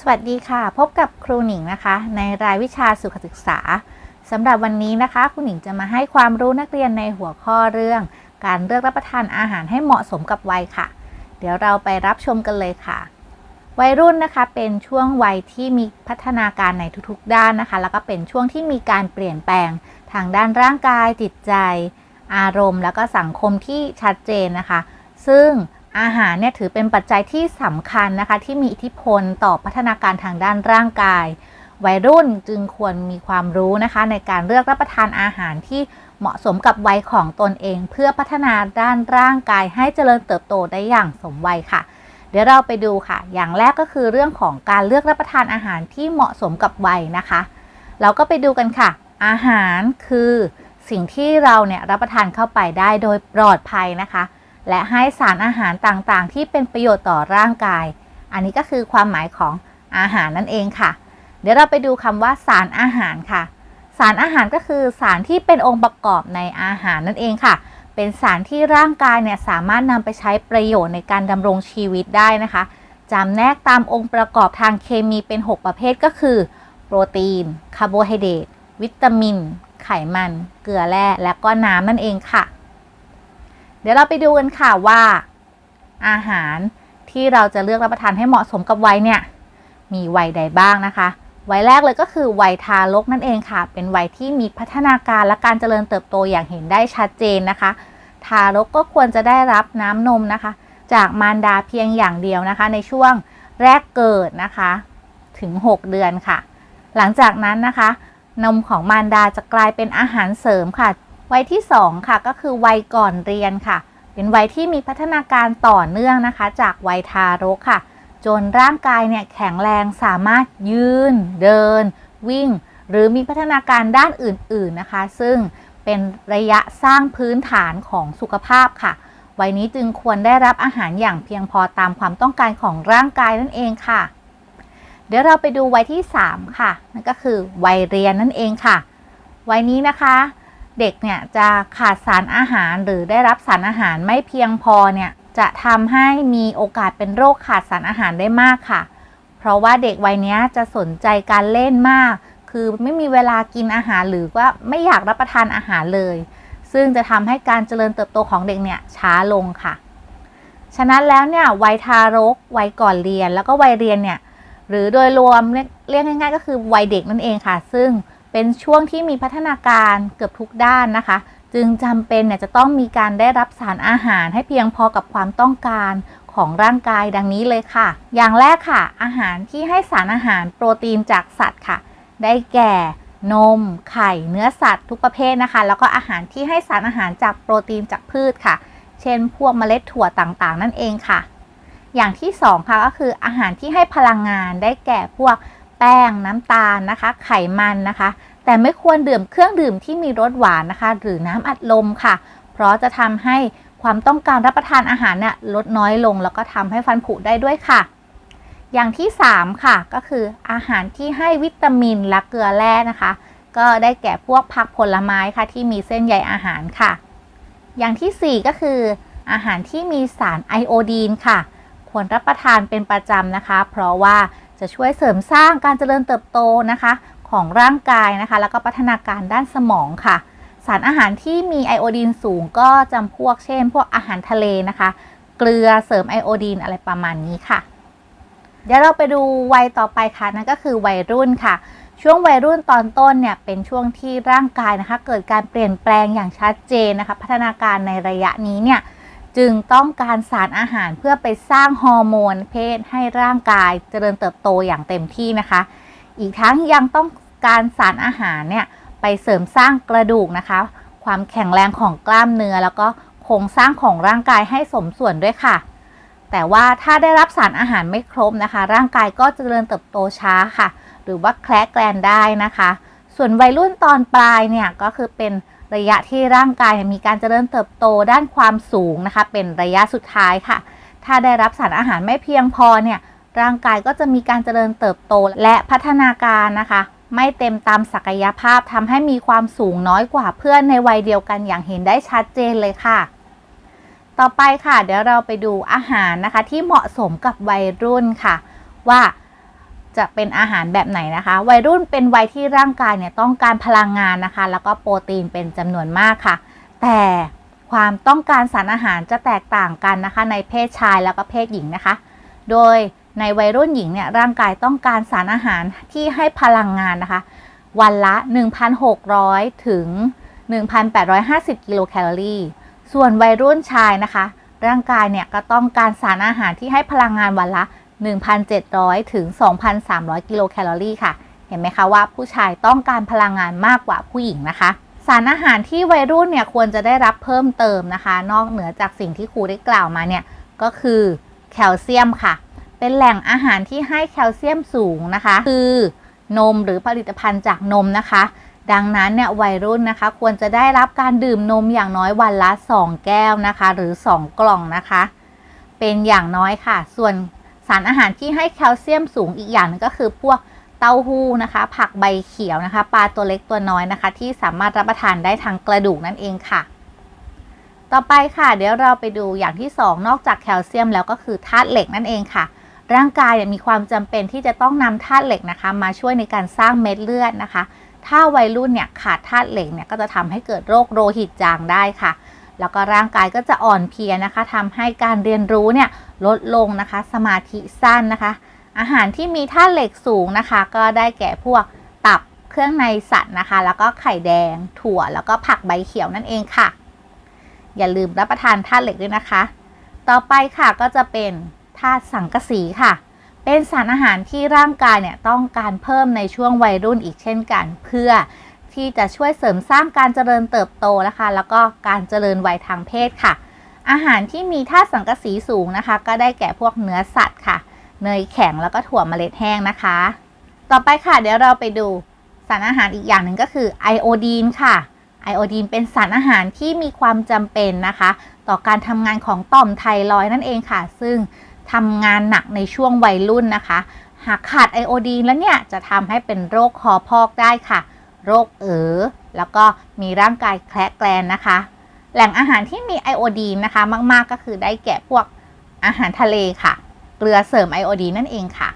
สวัสดีค่ะ พบกับครูหนิงนะคะ ในรายวิชาสุขศึกษาสำหรับวันนี้นะคะครูหนิงจะมาให้ความรู้นักเรียนในหัวข้อเรื่อง การเลือกรับประทานอาหารให้เหมาะสมกับวัยค่ะ เดี๋ยวเราไปรับชมกันเลยค่ะ วัยรุ่นนะคะเป็นช่วงวัยที่มีพัฒนาการในทุกๆ ด้านนะคะ แล้วก็เป็นช่วงที่มีการเปลี่ยนแปลงทางด้านร่างกายจิตใจ อารมณ์ แล้วก็สังคมที่ชัดเจนนะคะ ซึ่ง อาหารเนี่ยถือเป็นปัจจัยที่สำคัญนะคะ ที่มีอิทธิพลต่อพัฒนาการทางด้านร่างกาย วัยรุ่นจึงควรมีความรู้นะคะ ในการเลือกรับประทานอาหารที่เหมาะสมกับวัยของตนเอง เพื่อพัฒนาด้านร่างกายให้เจริญเติบโตได้อย่างสมวัยค่ะ เดี๋ยวเราไปดูค่ะ อย่างแรกก็คือเรื่องของการเลือกรับประทานอาหารที่เหมาะสมกับวัยนะคะ เราก็ไปดูกันค่ะ อาหารคือสิ่งที่เราเนี่ยรับประทานเข้าไปได้โดยปลอดภัยนะคะ และให้สารอาหารต่างๆ ที่เป็นประโยชน์ต่อร่างกาย อันนี้ก็คือความหมายของอาหารนั่นเองค่ะ เดี๋ยวเราไปดูคำว่าสารอาหารค่ะ สารอาหารก็คือสารที่เป็นองค์ประกอบในอาหารนั่นเองค่ะ เป็นสารที่ร่างกายเนี่ยสามารถนำไปใช้ประโยชน์ในการดำรงชีวิตได้นะคะจำแนกตามองค์ประกอบทางเคมีเป็น 6 ประเภทก็คือ โปรตีน คาร์โบไฮเดรต วิตามิน ไขมัน เกลือแร่ และก็น้ำนั่นเองค่ะ เดี๋ยวเราไปดูกันค่ะว่า อาหารที่เราจะเลือกรับประทานให้เหมาะสมกับวัยเนี่ย มีวัยใดบ้างนะคะ วัยแรกเลยก็คือวัยทารกนั่นเองค่ะ เป็นวัยที่มีพัฒนาการและการเจริญเติบโตอย่างเห็นได้ชัดเจนนะคะ ทารกก็ควรจะได้รับน้ำนมนะคะ จากมารดาเพียงอย่างเดียวนะคะ ในช่วงแรกเกิดนะคะ ถึง 6 เดือนค่ะ หลังจากนั้นนะคะ นมของมารดาจะกลายเป็นอาหารเสริมค่ะ วัยที่ 2 ค่ะก็คือวัยก่อนเรียนค่ะ เป็นวัยที่มีพัฒนาการต่อเนื่องนะคะ จากวัยทารกค่ะ จนร่างกายเนี่ยแข็งแรงสามารถยืน เดิน วิ่ง หรือมีพัฒนาการด้านอื่นๆนะคะ ซึ่งเป็นระยะสร้างพื้นฐานของสุขภาพค่ะ วัยนี้จึงควรได้รับอาหารอย่างเพียงพอตามความต้องการของร่างกายนั่นเองค่ะ เดี๋ยวเราไปดูวัยที่ 3 ค่ะ นั่นก็คือวัยเรียนนั่นเองค่ะ วัยนี้นะคะ เด็กเนี่ยจะขาดสารอาหารหรือได้รับสารอาหารไม่เพียงพอเนี่ยจะทำให้มีโอกาสเป็นโรคขาดสารอาหารได้มากค่ะ เพราะว่าเด็กวัยนี้จะสนใจการเล่นมาก คือไม่มีเวลากินอาหารหรือว่าไม่อยากรับประทานอาหารเลย ซึ่งจะทำให้การเจริญเติบโตของเด็กเนี่ยช้าลงค่ะ ฉะนั้นแล้วเนี่ยวัยทารกวัยก่อนเรียนแล้วก็วัยเรียนเนี่ยหรือโดยรวมเรียกง่ายๆ ก็คือวัยเด็กนั่นเองค่ะ ซึ่ง เป็นช่วงที่มีพัฒนาการเกือบทุกด้านนะคะ จึงจำเป็นเนี่ยจะต้องมีการได้รับสารอาหารให้เพียงพอกับความต้องการของร่างกายดังนี้เลยค่ะ อย่างแรกค่ะ อาหารที่ให้สารอาหารโปรตีนจากสัตว์ค่ะ ได้แก่ นม ไข่ เนื้อสัตว์ทุกประเภทนะคะ แล้วก็อาหารที่ให้สารอาหารจากโปรตีนจากพืชค่ะ เช่น พวกเมล็ดถั่วต่างๆ นั่นเองค่ะ อย่างที่ 2 ค่ะก็คืออาหารที่ให้พลังงานได้แก่พวก แป้งน้ำตาลนะคะ ไขมันนะคะ แต่ไม่ควรดื่มเครื่องดื่มที่มีรสหวานนะคะ หรือน้ำอัดลมค่ะ เพราะจะทำให้ความต้องการรับประทานอาหารเนี่ยลดน้อยลง แล้วก็ทำให้ฟันผุได้ด้วยค่ะ อย่างที่ 3 ค่ะ ก็คืออาหารที่ให้วิตามินและเกลือแร่นะคะ ก็ได้แก่พวกผักผลไม้ค่ะ ที่มีเส้นใยอาหารค่ะ อย่างทีสี่4 ก็คือ อาหารที่มีสารไอโอดีนค่ะ ควรรับประทานเป็นประจำนะคะ เพราะว่า จะช่วยเสริมสร้างการเจริญเติบโตนะคะ ของร่างกายนะคะ แล้วก็พัฒนาการด้านสมองค่ะ สารอาหารที่มีไอโอดีนสูงก็จำพวกเช่น พวกอาหารทะเลนะคะ เกลือเสริมไอโอดีนอะไรประมาณนี้ค่ะ เดี๋ยวเราไปดูวัยต่อไปค่ะนั่นก็คือวัยรุ่นค่ะ ช่วงวัยรุ่นตอนต้นเนี่ยเป็นช่วงที่ร่างกายนะคะ เกิดการเปลี่ยนแปลงอย่างชัดเจนนะคะ พัฒนาการในระยะนี้เนี่ย จึงต้องการสารอาหารเพื่อไปสร้างฮอร์โมนเพศให้ร่างกายเจริญเติบโตอย่างเต็มที่นะคะ อีกทั้งยังต้องการสารอาหารเนี่ยไปเสริมสร้างกระดูกนะคะ ความแข็งแรงของกล้ามเนื้อแล้วก็โครงสร้างของร่างกายให้สมส่วนด้วยค่ะ แต่ว่าถ้าได้รับสารอาหารไม่ครบนะคะ ร่างกายก็เจริญเติบโตช้าค่ะ หรือว่าแคลกแกลนได้นะคะ ส่วนวัยรุ่นตอนปลายเนี่ยก็คือเป็น ระยะที่ร่างกายมีการเจริญเติบโตด้านความสูงนะคะ เป็นระยะสุดท้ายค่ะ ถ้าได้รับสารอาหารไม่เพียงพอเนี่ยร่างกายก็จะมีการเจริญเติบโตและพัฒนาการนะคะ ไม่เต็มตามศักยภาพทำให้มีความสูงน้อยกว่าเพื่อนในวัยเดียวกันอย่างเห็นได้ชัดเจนเลยค่ะ ต่อไปค่ะ เดี๋ยวเราไปดูอาหารนะคะ ที่เหมาะสมกับวัยรุ่นค่ะ ว่า จะเป็นอาหารแบบไหนนะคะ วัยรุ่นเป็นวัยที่ร่างกายเนี่ยต้องการพลังงานนะคะ แล้วก็โปรตีนเป็นจำนวนมากค่ะ แต่ความต้องการสารอาหารจะแตกต่างกันนะคะ ในเพศชายแล้วก็เพศหญิงนะคะ โดยในวัยรุ่นหญิงเนี่ยร่างกายต้องการสารอาหารที่ให้พลังงานนะคะ วันละ 1,600 ถึง 1,850 กิโลแคลอรี่ ส่วนวัยรุ่นชายนะคะ ร่างกายเนี่ยก็ต้องการสารอาหารที่ให้พลังงานวันละ 1,700 ถึง 2,300 กิโลแคลอรี่ค่ะ เห็นไหมคะว่าผู้ชายต้องการพลังงานมากกว่าผู้หญิงนะคะ สารอาหารที่วัยรุ่นเนี่ยควรจะได้รับเพิ่มเติมนะคะ นอกเหนือจากสิ่งที่ครูได้กล่าวมาเนี่ยก็คือแคลเซียมค่ะ เป็นแหล่งอาหารที่ให้แคลเซียมสูงนะคะ คือนมหรือผลิตภัณฑ์จากนมนะคะ ดังนั้นเนี่ยวัยรุ่นนะคะควรจะได้รับการดื่มนมอย่างน้อยวันละ 2 แก้วนะคะ หรือ 2 กล่องนะคะ เป็นอย่างน้อยค่ะ ส่วน สารอาหารที่ให้แคลเซียมสูงอีกอย่างนึงก็คือพวกเต้าหู้นะคะ ผักใบเขียวนะคะ ปลาตัวเล็กตัวน้อยนะคะ ที่สามารถรับประทานได้ทางกระดูกนั่นเองค่ะ ต่อไปค่ะ เดี๋ยวเราไปดูอย่างที่ 2 นอกจากแคลเซียมแล้วก็คือธาตุเหล็กนั่นเองค่ะ ร่างกายมีความจำเป็นที่จะต้องนำธาตุเหล็กนะคะ มาช่วยในการสร้างเม็ดเลือดนะคะ ถ้าวัยรุ่นเนี่ยขาดธาตุเหล็กเนี่ยก็จะทำให้เกิดโรคโลหิตจางได้ค่ะ แล้วก็ร่างกายก็จะอ่อนเพลียนะคะทำให้การเรียนรู้เนี่ยลดลงนะคะ สมาธิสั้นนะคะ อาหารที่มีธาตุเหล็กสูงนะคะ ก็ได้แก่พวกตับเครื่องในสัตว์นะคะ แล้วก็ไข่แดง ถั่ว แล้วก็ผักใบเขียวนั่นเองค่ะ อย่าลืมรับประทานธาตุเหล็กด้วยนะคะ ต่อไปค่ะก็จะเป็นธาตุสังกะสีค่ะ เป็นสารอาหารที่ร่างกายเนี่ยต้องการเพิ่มในช่วงวัยรุ่นอีกเช่นกัน เพื่อ ที่จะช่วยเสริมสร้างการเจริญเติบโตนะคะ แล้วก็การเจริญวัยทางเพศค่ะ อาหารที่มีธาตุสังกะสีสูงนะคะ ก็ได้แก่พวกเนื้อสัตว์ค่ะเนยแข็งแล้วก็ถั่วเมล็ดแห้งนะคะ ต่อไปค่ะเดี๋ยวเราไปดูสารอาหารอีกอย่างหนึ่งก็คือไอโอดีนค่ะไอโอดีนเป็นสารอาหารที่มีความจำเป็นนะคะ ต่อการทำงานของต่อมไทรอยนั่นเองค่ะ ซึ่งทำงานหนักในช่วงวัยรุ่นนะคะ หากขาดไอโอดีนแล้วเนี่ยจะทำให้เป็นโรคคอพอกได้ค่ะ โรคเอ๋อแล้วก็มีร่างกายแคระแกลนนะคะ แหล่งอาหารที่มีไอโอดีนนะคะ มาก ๆ ก็คือได้แก่พวกอาหารทะเลค่ะ เกลือเสริมไอโอดีนนั่นเองค่ะ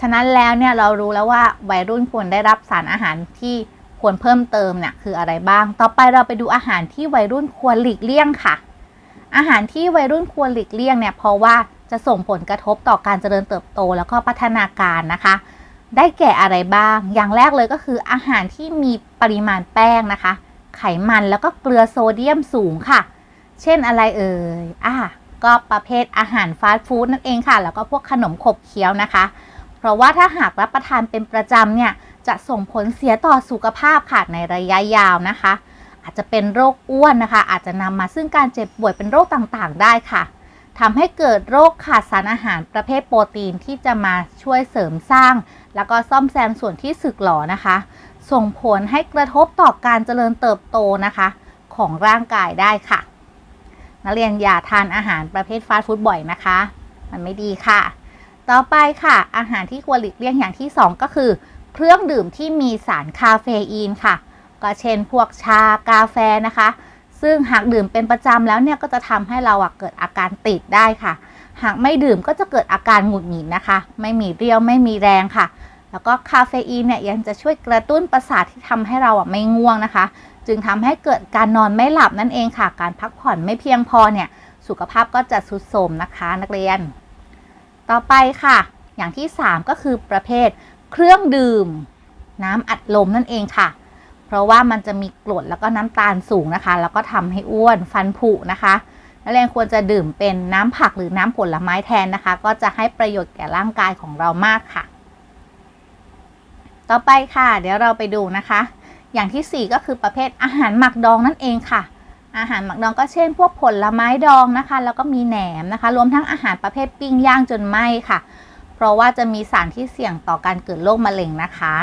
ฉะนั้นแล้วเนี่ยเรารู้แล้วว่าวัยรุ่นควรได้รับสารอาหารที่ควรเพิ่มเติมเนี่ยคืออะไรบ้าง ต่อไปเราไปดูอาหารที่วัยรุ่นควรหลีกเลี่ยงค่ะ อาหารที่วัยรุ่นควรหลีกเลี่ยงเนี่ยเพราะว่าจะส่งผลกระทบต่อการเจริญเติบโตแล้วก็พัฒนาการนะคะ ได้แก่อะไรบ้าง อย่างแรกเลยก็คืออาหารที่มีปริมาณแป้งนะคะ ไขมันแล้วก็เกลือโซเดียมสูงค่ะ เช่นอะไรเอ่ย อะ ก็ประเภทอาหารฟาสต์ฟู้ดนั่นเองค่ะ แล้วก็พวกขนมขบเคี้ยวนะคะ เพราะว่าถ้าหากรับประทานเป็นประจำเนี่ย จะส่งผลเสียต่อสุขภาพค่ะในระยะยาวนะคะ อาจจะเป็นโรคอ้วนนะคะ อาจจะนำมาซึ่งการเจ็บป่วยเป็นโรคต่างๆ ได้ค่ะทำให้เกิดโรคขาดสารอาหารประเภทโปรตีนที่จะมาช่วยเสริมสร้าง แล้วก็ซ่อมแซมส่วนที่สึกหรอนะคะ ส่งผลให้กระทบต่อการเจริญเติบโตนะคะ ของร่างกายได้ค่ะ นักเรียนอย่าทานอาหารประเภทฟาสต์ฟู้ดบ่อยนะคะ มันไม่ดีค่ะ ต่อไปค่ะ อาหารที่ควรหลีกเลี่ยงอย่างที่ 2 ก็คือ เครื่องดื่มที่มีสารคาเฟอีนค่ะ ก็เช่นพวกชากาแฟนะคะ ซึ่งหากดื่มเป็นประจำแล้วเนี่ยก็จะทำให้เราเกิดอาการติดได้ค่ะหากไม่ดื่มก็จะเกิดอาการหงุดหงิดนะคะ ไม่มีเรี่ยวไม่มีแรงค่ะ แล้วก็คาเฟอีนเนี่ยยังจะช่วยกระตุ้นประสาทที่ทำให้เราอะไม่ง่วงนะคะ จึงทำให้เกิดการนอนไม่หลับนั่นเองค่ะ การพักผ่อนไม่เพียงพอเนี่ยสุขภาพก็จะทรุดโทรมนะคะ นักเรียน ต่อไปค่ะ อย่างที่ 3 ก็คือประเภทเครื่องดื่ม น้ำอัดลมนั่นเองค่ะ เพราะว่ามันจะมีกรดแล้วก็น้ำตาลสูงนะคะ แล้วก็ทำให้อ้วนฟันผุนะคะนักเรียนควรจะดื่มเป็นน้ำผักหรือน้ำผลไม้แทนนะคะ ก็จะให้ประโยชน์แก่ร่างกายของเรามากค่ะ ต่อไปค่ะ เดี๋ยวเราไปดูนะคะ อย่างที่ 4 ก็คือประเภทอาหารหมักดองนั่นเองค่ะ อาหารหมักดองก็เช่น พวกผลไม้ดองนะคะ แล้วก็มีแหนมนะคะ รวมทั้งอาหารประเภทปิ้งย่างจนไหม้ค่ะ เพราะว่าจะมีสารที่เสี่ยงต่อการเกิดโรคมะเร็งนะคะ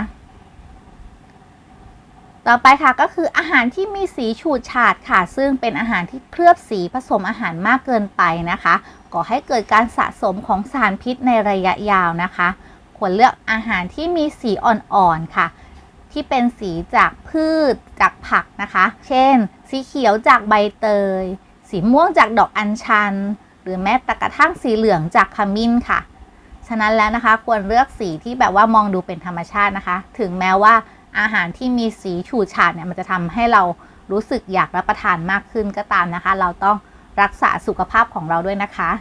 ต่อไปค่ะก็คืออาหารที่มีสีฉูดฉาดค่ะ ซึ่งเป็นอาหารที่เคลือบสีผสมอาหารมากเกินไปนะคะก่อให้เกิดการสะสมของสารพิษในระยะยาวนะคะ ควรเลือกอาหารที่มีสีอ่อนๆค่ะ ที่เป็นสีจากพืชจากผักนะคะ เช่น สีเขียวจากใบเตย สีม่วงจากดอกอัญชัน หรือแม้แต่กระทั่งสีเหลืองจากขมิ้นค่ะ ฉะนั้นแล้วนะคะควรเลือกสีที่แบบว่ามองดูเป็นธรรมชาตินะคะ ถึงแม้ว่าอาหารที่มีสีฉูดฉาดเนี่ยมันจะทำให้เรารู้สึกอยากรับประทานมากขึ้นก็ตามนะคะ เราต้องรักษาสุขภาพของเราด้วยนะคะ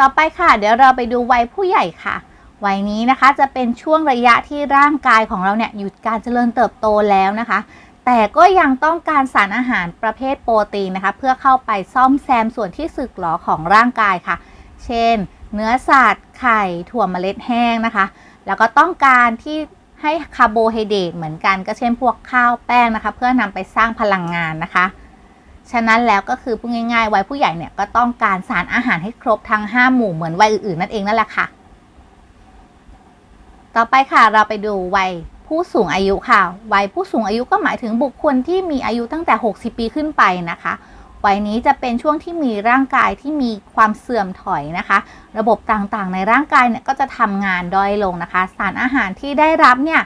ต่อไปค่ะ เดี๋ยวเราไปดูวัยผู้ใหญ่ค่ะ วัยนี้นะคะจะเป็นช่วงระยะที่ร่างกายของเราเนี่ยหยุดการเจริญเติบโตแล้วนะคะ แต่ก็ยังต้องการสารอาหารประเภทโปรตีนนะคะ เพื่อเข้าไปซ่อมแซมส่วนที่สึกหรอของร่างกายค่ะ เช่น เนื้อสัตว์ไข่ถั่วเมล็ดแห้งนะคะ แล้วก็ต้องการที่ให้คาร์โบไฮเดรตเหมือนกันก็เช่นพวกข้าวแป้งนะคะ เพื่อนำไปสร้างพลังงานนะคะ ฉะนั้นแล้วก็คือพูดง่ายๆวัยผู้ใหญ่เนี่ยก็ต้องการสารอาหารให้ครบทั้ง 5 หมู่เหมือนวัยอื่นๆนั่นเองนั่นแหละค่ะ ต่อไปค่ะเราไปดูวัยผู้สูงอายุค่ะ วัยผู้สูงอายุก็หมายถึงบุคคลที่มีอายุตั้งแต่ 60 ปีขึ้นไปนะคะ วัยนี้จะเป็นช่วงที่มีร่างกายที่มีความเสื่อมถอยนะคะ ระบบต่างๆ ในร่างกายเนี่ยก็จะทำงานด้อยลงนะคะ สารอาหารที่ได้รับเนี่ย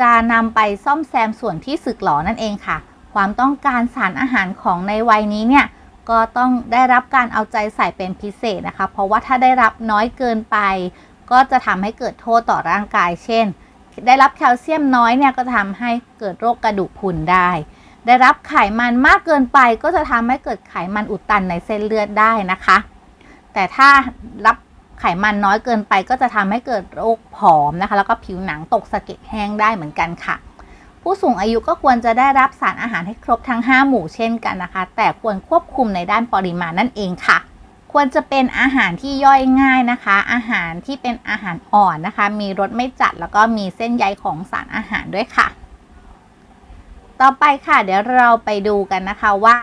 จะนำไปซ่อมแซมส่วนที่สึกหรอนั่นเองค่ะ ความต้องการสารอาหารของในวัยนี้เนี่ยก็ต้องได้รับการเอาใจใส่เป็นพิเศษนะคะ เพราะว่าถ้าได้รับน้อยเกินไป ก็จะทำให้เกิดโทษต่อร่างกาย เช่น ได้รับแคลเซียมน้อยเนี่ยก็ทำให้เกิดโรคกระดูกพรุนได้ ได้รับไขมันมากเกินไปก็จะทำให้เกิดไขมันอุดตันในเส้นเลือดได้นะคะ แต่ถ้ารับไขมันน้อยเกินไปก็จะทำให้เกิดโรคผอมนะคะ แล้วก็ผิวหนังตกสะเก็ดแห้งได้เหมือนกันค่ะ ผู้สูงอายุก็ควรจะได้รับสารอาหารให้ครบทั้ง 5 หมู่เช่นกันนะคะ แต่ควรควบคุมในด้านปริมาณนั่นเองค่ะ ควรจะเป็นอาหารที่ย่อยง่ายนะคะ อาหารที่เป็นอาหารอ่อนนะคะ มีรสไม่จัดแล้วก็มีเส้นใยของสารอาหารด้วยค่ะ ต่อไปค่ะเดี๋ยวเราไปดูกันนะคะว่า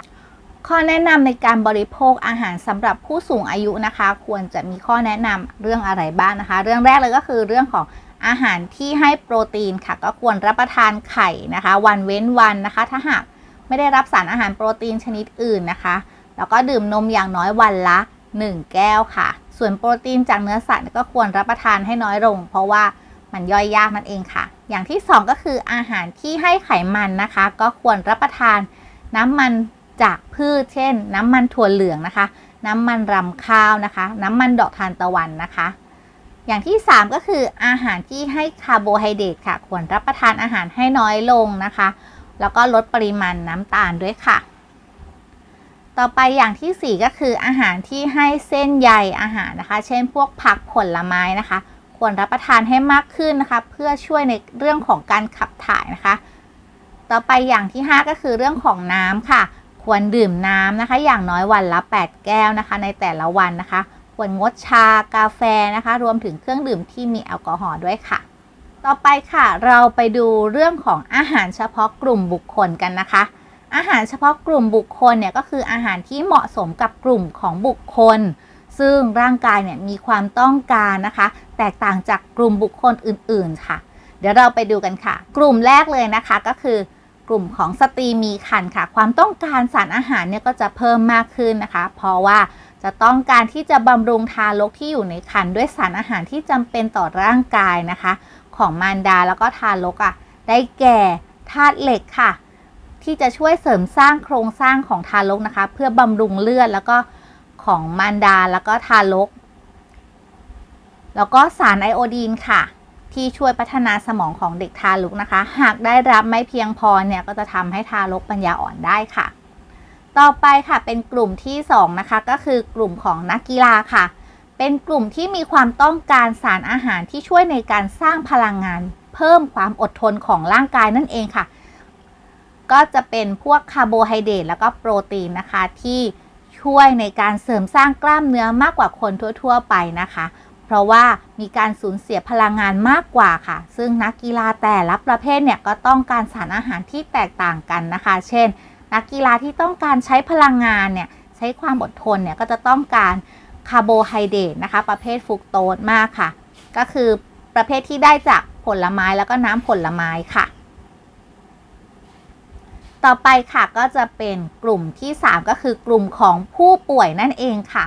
ข้อแนะนำในการบริโภคอาหารสำหรับผู้สูงอายุนะคะ ควรจะมีข้อแนะนำเรื่องอะไรบ้างนะคะ เรื่องแรกเลยก็คือเรื่องของอาหารที่ให้โปรตีนค่ะ ก็ควรรับประทานไข่นะคะ วันเว้นวันนะคะ ถ้าหากไม่ได้รับสารอาหารโปรตีนชนิดอื่นนะคะ แล้วก็ดื่มนมอย่างน้อยวันละ 1 แก้วค่ะ ส่วนโปรตีนจากเนื้อสัตว์ก็ควรรับประทานให้น้อยลง เพราะว่ามันย่อยยากนั่นเองค่ะ อย่างที่ 2 ก็คืออาหารที่ให้ไขมันนะคะ ก็ควรรับประทานน้ำมันจากพืช เช่น น้ำมันถั่วเหลืองนะคะ น้ำมันรำข้าวนะคะ น้ำมันดอกทานตะวันนะคะ อย่างที่ 3 ก็คืออาหารที่ให้คาร์โบไฮเดรตค่ะ ควรรับประทานอาหารให้น้อยลงนะคะ แล้วก็ลดปริมาณน้ำตาลด้วยค่ะ ต่อไปอย่างที่ 4 ก็คืออาหารที่ให้เส้นใยอาหารนะคะ เช่นพวกผักผลไม้นะคะ ควรรับประทานให้มากขึ้นนะคะ เพื่อช่วยในเรื่องของการขับถ่ายนะคะ ต่อไปอย่างที่ 5 ก็คือเรื่องของน้ำค่ะ ควรดื่มน้ำนะคะ อย่างน้อยวันละ 8 แก้วนะคะ ในแต่ละวันนะคะ ควรงดชากาแฟนะคะ รวมถึงเครื่องดื่มที่มีแอลกอฮอล์ด้วยค่ะ ต่อไปค่ะ เราไปดูเรื่องของอาหารเฉพาะกลุ่มบุคคลกันนะคะ อาหารเฉพาะกลุ่มบุคคลเนี่ยก็คืออาหารที่เหมาะสมกับกลุ่มของบุคคล ซึ่งร่างกายเนี่ยมีความต้องการนะคะ แตกต่างจากกลุ่มบุคคลอื่น ๆ ค่ะ เดี๋ยวเราไปดูกันค่ะ กลุ่มแรกเลยนะคะก็คือกลุ่มของสตรีมีครรภ์ค่ะ ความต้องการสารอาหารเนี่ยก็จะเพิ่มมากขึ้นนะคะ เพราะว่าจะต้องการที่จะบำรุงทารกที่อยู่ในครรภ์ด้วยสารอาหารที่จำเป็นต่อร่างกายนะคะ ของมารดาแล้วก็ทารกอะ่ะได้แก่ธาตุเหล็กค่ะ ที่จะช่วยเสริมสร้างโครงสร้างของทารกนะคะ เพื่อบำรุงเลือดแล้วก็ของมารดาแล้วก็ทารก แล้วก็สารไอโอดีนค่ะ ที่ช่วยพัฒนาสมองของเด็กทารกนะคะ หากได้รับไม่เพียงพอเนี่ยก็จะทำให้ทารกปัญญาอ่อนได้ค่ะ ต่อไปค่ะเป็นกลุ่มที่ 2 นะคะ ก็คือกลุ่มของนักกีฬาค่ะ เป็นกลุ่มที่มีความต้องการสารอาหารที่ช่วยในการสร้างพลังงาน เพิ่มความอดทนของร่างกายนั่นเองค่ะ ก็จะเป็นพวกคาร์โบไฮเดรตแล้วก็โปรตีนนะคะ ที่ช่วยในการเสริมสร้างกล้ามเนื้อมากกว่าคนทั่ว ๆ ไปนะคะ เพราะว่ามีการสูญเสียพลังงานมากกว่าค่ะ ซึ่งนักกีฬาแต่ละประเภทเนี่ยก็ต้องการสารอาหารที่แตกต่างกันนะคะ เช่น นักกีฬาที่ต้องการใช้พลังงานเนี่ยใช้ความอดทนเนี่ยก็จะต้องการคาร์โบไฮเดรตนะคะ ประเภทฟุกโตสมากค่ะ ก็คือประเภทที่ได้จากผลไม้แล้วก็น้ำผลไม้ค่ะ ต่อไปค่ะก็จะเป็นกลุ่มที่ 3 ก็คือกลุ่มของผู้ป่วยนั่นเองค่ะ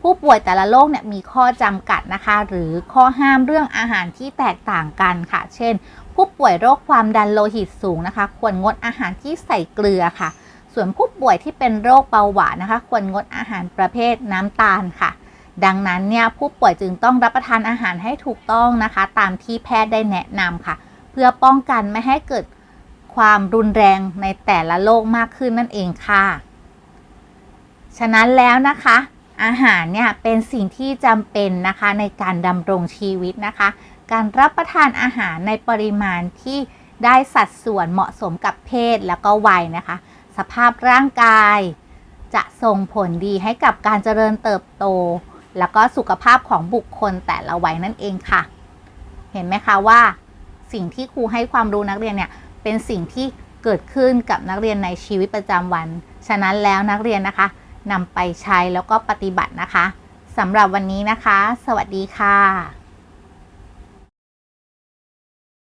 ผู้ป่วยแต่ละโรคเนี่ยมีข้อจำกัดนะคะ หรือข้อห้ามเรื่องอาหารที่แตกต่างกันค่ะ เช่น ผู้ป่วยโรคความดันโลหิตสูงนะคะ ควรงดอาหารที่ใส่เกลือค่ะ ส่วนผู้ป่วยที่เป็นโรคเบาหวานนะคะ ควรงดอาหารประเภทน้ำตาลค่ะ ดังนั้นเนี่ยผู้ป่วยจึงต้องรับประทานอาหารให้ถูกต้องนะคะ ตามที่แพทย์ได้แนะนำค่ะ เพื่อป้องกันไม่ให้เกิด ความรุนแรงในแต่ละโรคมากขึ้นนั่นเองค่ะ ฉะนั้นแล้วนะคะ อาหารเนี่ยเป็นสิ่งที่จำเป็นนะคะในการดำรงชีวิตนะคะ การรับประทานอาหารในปริมาณที่ได้สัดส่วนเหมาะสมกับเพศแล้วก็วัยนะคะ สภาพร่างกาย จะส่งผลดีให้กับการเจริญเติบโต แล้วก็สุขภาพของบุคคลแต่ละวัยนั่นเองค่ะ เห็นไหมคะว่าสิ่งที่ครูให้ความรู้นักเรียนเนี่ย เป็นสิ่งที่เกิดขึ้นกับนักเรียนในชีวิตประจำวัน ฉะนั้นแล้วนักเรียนนะคะนำไปใช้แล้วก็ปฏิบัตินะคะสำหรับวันนี้นะคะ สวัสดีค่ะ